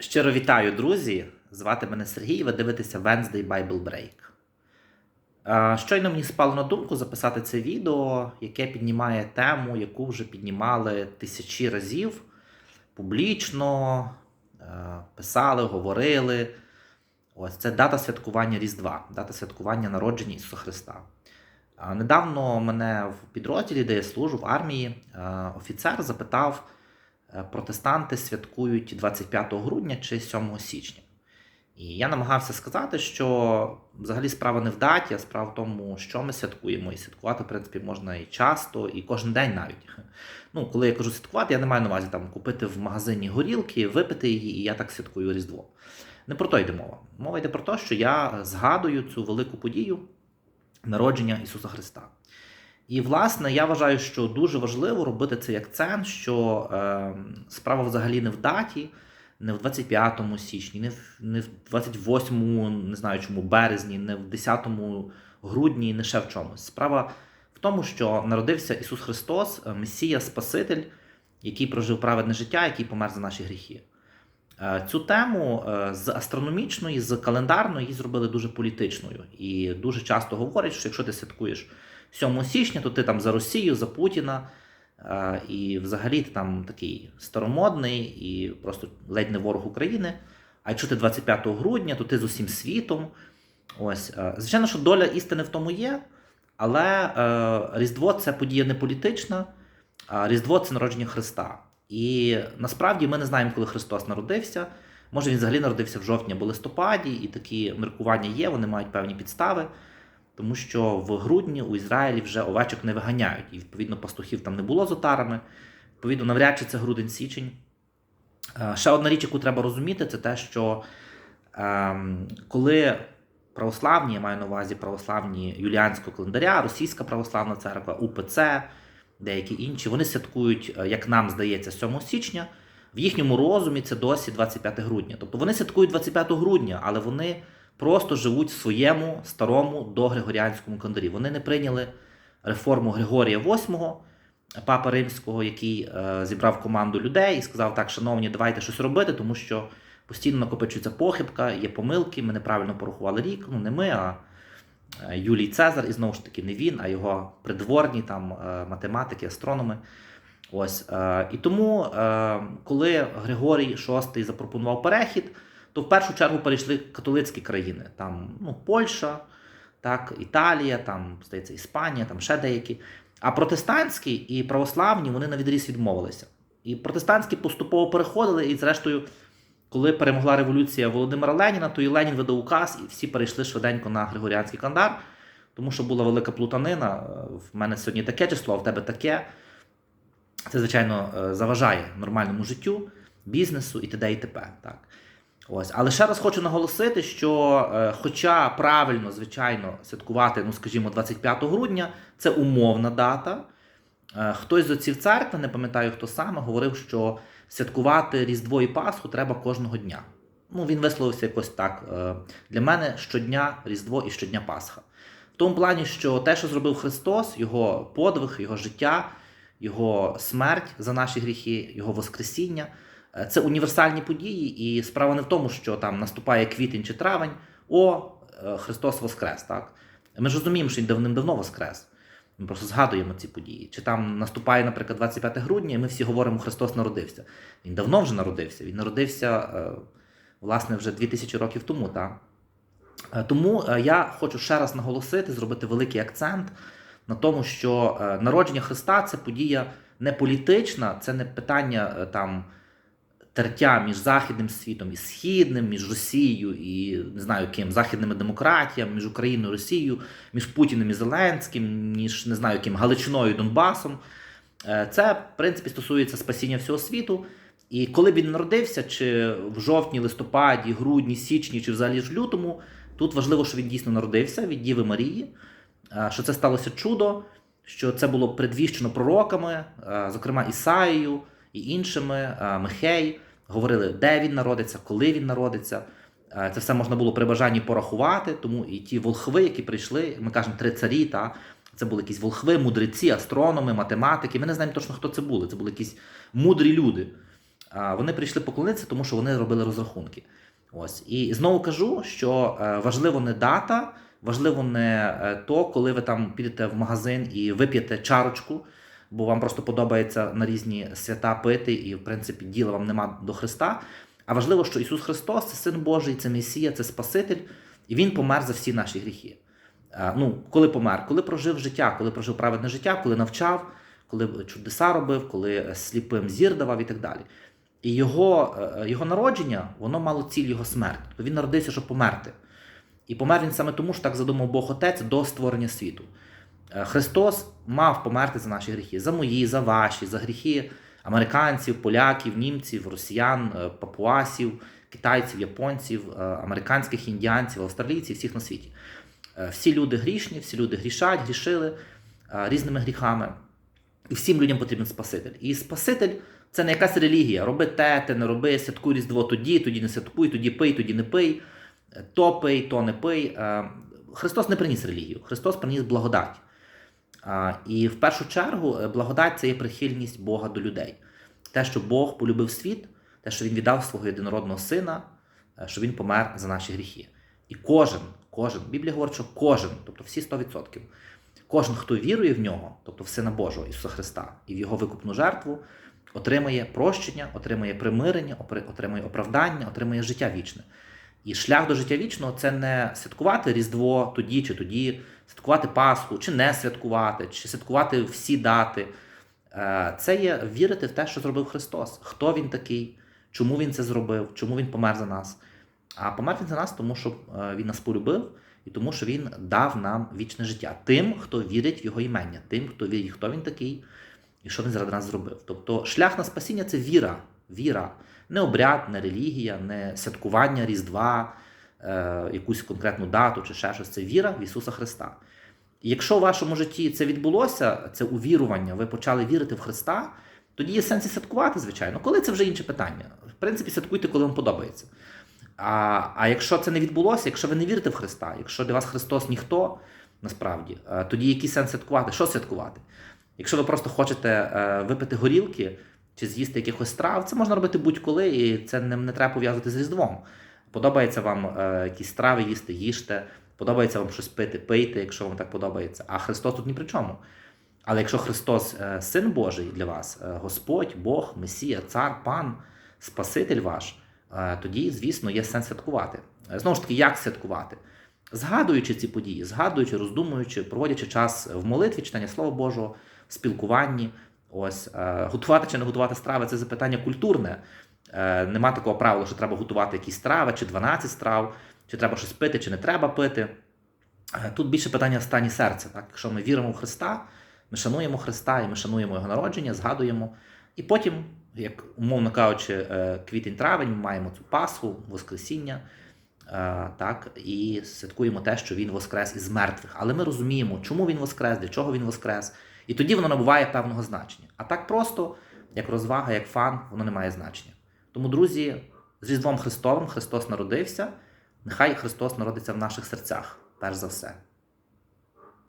Щиро вітаю, друзі! Звати мене Сергій, ви дивитеся Wednesday Bible Break. Щойно мені спало на думку записати це відео, яке піднімає тему, яку вже піднімали тисячі разів публічно, е, писали, говорили. Ось це дата святкування Різдва, дата святкування народження Ісуса Христа. Недавно мене в підрозділі, де я служу в армії, е, офіцер запитав, протестанти святкують 25 грудня чи 7 січня. І я намагався сказати, що взагалі справа не в даті, а справа в тому, що ми святкуємо. І святкувати, в принципі, можна і часто, і кожен день навіть. Ну, коли я кажу святкувати, я не маю на увазі там купити в магазині горілки, випити її, і я так святкую Різдво. Не про то йде мова. Мова йде про те, що я згадую цю велику подію народження Ісуса Христа. І, власне, я вважаю, що дуже важливо робити цей акцент, що е, справа взагалі не в даті, не в 25 січні, не в, не в 28, не знаю чому, березні, не в 10 грудні, не ще в чомусь. Справа в тому, що народився Ісус Христос, е, Месія Спаситель, який прожив праведне життя, який помер за наші гріхи. Е, Цю тему е, з астрономічної, з календарної її зробили дуже політичною. І дуже часто говорять, що якщо ти святкуєш 7 січня, то ти там за Росію, за Путіна. І взагалі ти там такий старомодний і просто ледь не ворог України. А якщо ти 25 грудня, то ти з усім світом. Ось, е, звичайно, що доля істини в тому є, але е, Різдво це подія не політична, а Різдво це народження Христа. І насправді ми не знаємо, коли Христос народився. Може, він взагалі народився в жовтні або листопаді, і такі міркування є, вони мають певні підстави, тому що в грудні у Ізраїлі вже овечок не виганяють, і відповідно пастухів там не було з отарами. Відповідно, навряд чи це грудень-січень. Е, Ще одна річ, яку треба розуміти, це те, що ем, коли православні, я маю на увазі православні юліанського календаря, Російська православна церква, УПЦ, деякі інші, вони святкують, е, як нам здається, 7 січня. В їхньому розумі це досі 25 грудня. Тобто вони святкують 25 грудня, але вони просто живуть в своєму старому догригоріанському календарі. Вони не прийняли реформу Григорія VIII, папа римського, який е, зібрав команду людей і сказав: так, шановні, давайте щось робити, тому що постійно накопичується похибка, є помилки, ми неправильно порахували рік. Ну не ми, а е, Юлій Цезар, і знову ж таки не він, а його придворні там е, математики, астрономи. Ось е, і тому, коли Григорій VI запропонував перехід, то в першу чергу перейшли католицькі країни, там ну, Польща, так, Італія, там здається, Іспанія, там ще деякі. А протестантські і православні вони на відріз відмовилися. І протестантські поступово переходили, і, зрештою, коли перемогла революція Володимира Леніна, то і Ленін видав указ, і всі перейшли швиденько на Григоріанський календар, тому що була велика плутанина. Е, В мене сьогодні таке число, а в тебе таке. Це, звичайно, е, заважає нормальному життю, бізнесу і т.д. і т.п. Так. Ось. Але ще раз хочу наголосити, що, е, хоча правильно, звичайно, святкувати, ну, скажімо, 25 грудня, це умовна дата. Е, Хтось з отців церкви, не пам'ятаю хто саме, говорив, що святкувати Різдво і Пасху треба кожного дня. Ну, він висловився якось так. е, Для мене щодня Різдво і щодня Пасха. В тому плані, що те, що зробив Христос, його подвиг, його життя, його смерть за наші гріхи, його Воскресіння. Е, Це універсальні події, і справа не в тому, що там наступає квітень чи травень, о, е, Христос Воскрес. Так? Ми ж розуміємо, що він давним-давно Воскрес. Ми просто згадуємо ці події. Чи там наступає, наприклад, 25 грудня, і ми всі говоримо, Христос народився. Він давно вже народився. Він народився, е, власне, вже 2000 років тому. Так? Тому я хочу ще раз наголосити, зробити великий акцент на тому, що народження Христа це подія не політична, це не питання там тертя між західним світом і східним, між Росією і не знаю ким, західними демократіями, між Україною і Росією, між Путіним і Зеленським, між не знаю ким Галичиною і Донбасом. Е, Це, в принципі, стосується спасіння всього світу. І коли він народився, чи в жовтні, листопаді, грудні, січні, чи взагалі ж в лютому, тут важливо, що він дійсно народився від Діви Марії, е, що це сталося чудо, що це було предвіщено пророками, е, зокрема Ісаїю і іншими, Михей, говорили, де він народиться, коли він народиться. Це все можна було при бажанні порахувати, тому і ті волхви, які прийшли, ми кажемо три царі, та, це були якісь волхви, мудреці, астрономи, математики. Ми не знаємо точно, хто це були. Це були якісь мудрі люди. Вони прийшли поклонитися, тому що вони робили розрахунки. Ось. І знову кажу, що е, важливо не дата, важливо не е, то, коли ви там підете в магазин і вип'єте чарочку, бо вам просто подобається на різні свята пити, і, в принципі, діла вам нема до Христа. А важливо, що Ісус Христос це Син Божий, це Месія, це Спаситель, і Він помер за всі наші гріхи. Е, Ну, коли помер, коли прожив життя, коли прожив праведне життя, коли навчав, коли чудеса робив, коли сліпим зір давав і так далі. І його, е, його народження, воно мало ціль його смерть. Тобто він народився, щоб померти. І помер він саме тому, що так задумав Бог Отець до створення світу. Е, Христос мав померти за наші гріхи, за мої, за ваші, за гріхи американців, поляків, німців, росіян, е, папуасів, китайців, японців, е, американських індіанців, австралійців, всіх на світі. Всі люди грішні, всі люди грішать, грішили різними гріхами. І всім людям потрібен Спаситель. І Спаситель це не якась релігія. Роби те, те не роби, святкуй Різдво тоді, тоді не святкуй, тоді пий, тоді не пий, то пий, то не пий. Христос не приніс релігію, Христос приніс благодать. І в першу чергу е, благодать це є прихильність Бога до людей. Те, що Бог полюбив світ, те, що Він віддав свого єдинородного сина, е, що Він помер за наші гріхи. І кожен, кожен, Біблія говорить, що кожен, тобто всі 100%, кожен, хто вірує в нього, тобто в Сина Божого Ісуса Христа, і в Його викупну жертву, отримає прощення, отримає примирення, отримає оправдання, отримає життя вічне. І шлях до життя вічного це не святкувати Різдво тоді чи тоді, святкувати Пасху, чи не святкувати, чи святкувати всі дати. Е, Це є вірити в те, що зробив Христос. Хто він такий, чому він це зробив, чому він помер за нас. А помер він за нас, тому що е, він нас полюбив і тому, що він дав нам вічне життя. Тим, хто вірить в його імення, тим, хто вірить, хто він такий і що він заради нас зробив. Тобто шлях на спасіння це віра. Віра. Не обряд, не релігія, не святкування Різдва, е, якусь конкретну дату чи ще щось. Це віра в Ісуса Христа. І якщо в вашому житті це відбулося, це увірування, ви почали вірити в Христа, тоді є сенс і святкувати, звичайно. Коли це вже інше питання. В принципі, святкуйте, коли вам подобається. А, а якщо це не відбулося, якщо ви не вірите в Христа, якщо для вас Христос ніхто, насправді, е, тоді який сенс святкувати? Що святкувати? Якщо ви просто хочете е, випити горілки чи з'їсти якихось страв, це можна робити будь-коли, і це не, не треба пов'язувати з Різдвом. Подобається вам е, якісь страви їсти, їжте, подобається вам щось пити, пийте, якщо вам так подобається. А Христос тут ні при чому. Але якщо Христос е, Син Божий для вас, е, Господь, Бог, Месія, Цар, Пан, Спаситель ваш, е, тоді, звісно, є сенс святкувати. Е, Знову ж таки, як святкувати? Згадуючи ці події, згадуючи, роздумуючи, проводячи час в молитві, читання Слова Божого, в спілкуванні. Ось е, готувати чи не готувати страви це запитання культурне. Е, Нема такого правила, що треба готувати якісь страви, чи 12 страв, чи треба щось пити, чи не треба пити. Е, Тут більше питання в стані серця. Так? Якщо ми віримо в Христа, ми шануємо Христа і ми шануємо Його народження, згадуємо. І потім, як умовно кажучи, квітень-травень, ми маємо цю Пасху, Воскресіння. Так, і святкуємо те, що він воскрес із мертвих. Але ми розуміємо, чому він воскрес, для чого він воскрес, і тоді воно набуває певного значення. А так просто, як розвага, як фан, воно не має значення. Тому, друзі, з Різдвом Христовим Христос народився. Нехай Христос народиться в наших серцях, перш за все.